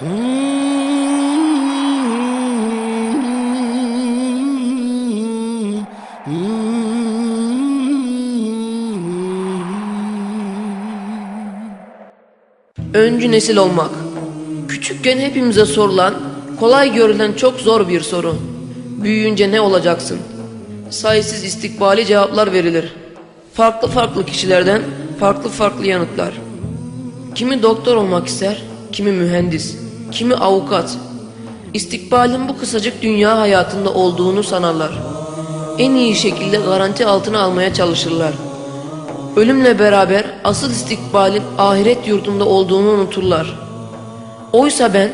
Öncü nesil olmak. Küçükken hepimize sorulan, kolay görülen çok zor bir soru. Büyüyünce ne olacaksın? Sayısız istikbali cevaplar verilir. Farklı farklı kişilerden farklı farklı yanıtlar. Kimi doktor olmak ister, kimi mühendis, kimi avukat. İstikbalin bu kısacık dünya hayatında olduğunu sanarlar. En iyi şekilde garanti altına almaya çalışırlar. Ölümle beraber asıl istikbalin ahiret yurdunda olduğunu unuturlar. Oysa ben,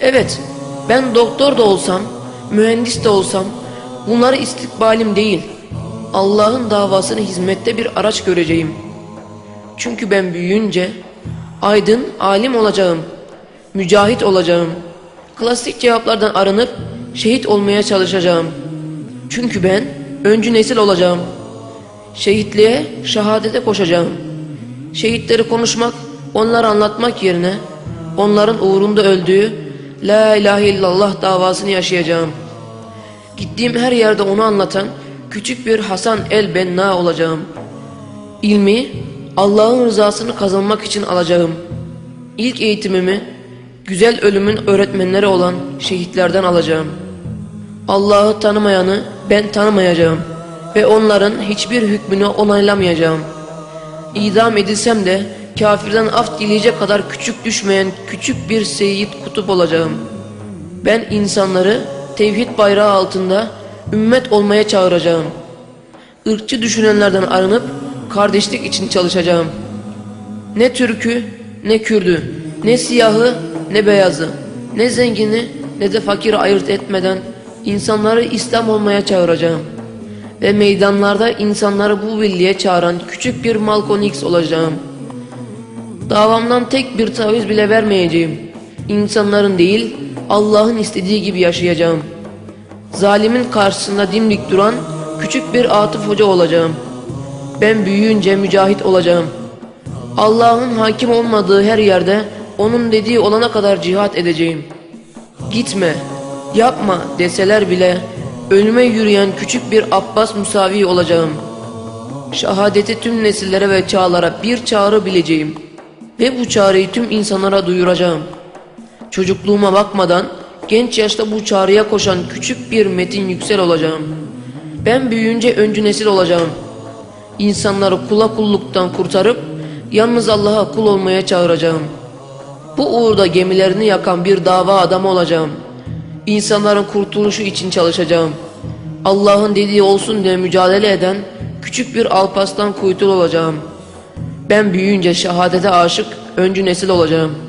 evet ben doktor da olsam, mühendis de olsam bunları istikbalim değil, Allah'ın davasını hizmette bir araç göreceğim. Çünkü ben büyüyünce aydın, alim olacağım, mücahit olacağım. Klasik cevaplardan arınıp şehit olmaya çalışacağım. Çünkü ben öncü nesil olacağım. Şehitliğe, şehadete koşacağım. Şehitleri konuşmak, onları anlatmak yerine onların uğrunda öldüğü La ilahe illallah davasını yaşayacağım. Gittiğim her yerde onu anlatan küçük bir Hasan el Benna olacağım. İlmi Allah'ın rızasını kazanmak için alacağım. İlk eğitimimi güzel ölümün öğretmenleri olan şehitlerden alacağım. Allah'ı tanımayanı ben tanımayacağım ve onların hiçbir hükmünü onaylamayacağım. İdam edilsem de kafirden af dileyecek kadar küçük düşmeyen küçük bir seyit kutup olacağım. Ben insanları tevhid bayrağı altında ümmet olmaya çağıracağım. Irkçı düşünenlerden arınıp kardeşlik için çalışacağım. Ne Türk'ü ne Kürd'ü, ne siyahı ne beyazı, ne zengini ne de fakiri ayırt etmeden insanları İslam olmaya çağıracağım. Ve meydanlarda insanları bu birliğe çağıran küçük bir Malcolm X olacağım. Davamdan tek bir taviz bile vermeyeceğim. İnsanların değil, Allah'ın istediği gibi yaşayacağım. Zalimin karşısında dimdik duran küçük bir Atıf Hoca olacağım. Ben büyüyünce mücahit olacağım. Allah'ın hakim olmadığı her yerde onun dediği olana kadar cihat edeceğim. Gitme, yapma deseler bile ölüme yürüyen küçük bir Abbas Musavi olacağım. Şehadeti tüm nesillere ve çağlara bir çağrı bileceğim. Ve bu çağrıyı tüm insanlara duyuracağım. Çocukluğuma bakmadan genç yaşta bu çağrıya koşan küçük bir Metin Yüksel olacağım. Ben büyüyünce öncü nesil olacağım. İnsanları kula kulluktan kurtarıp yalnız Allah'a kul olmaya çağıracağım. Bu uğurda gemilerini yakan bir dava adamı olacağım. İnsanların kurtuluşu için çalışacağım. Allah'ın dediği olsun diye mücadele eden küçük bir alpaslan kuytul olacağım. Ben büyüyünce şehadete aşık öncü nesil olacağım.''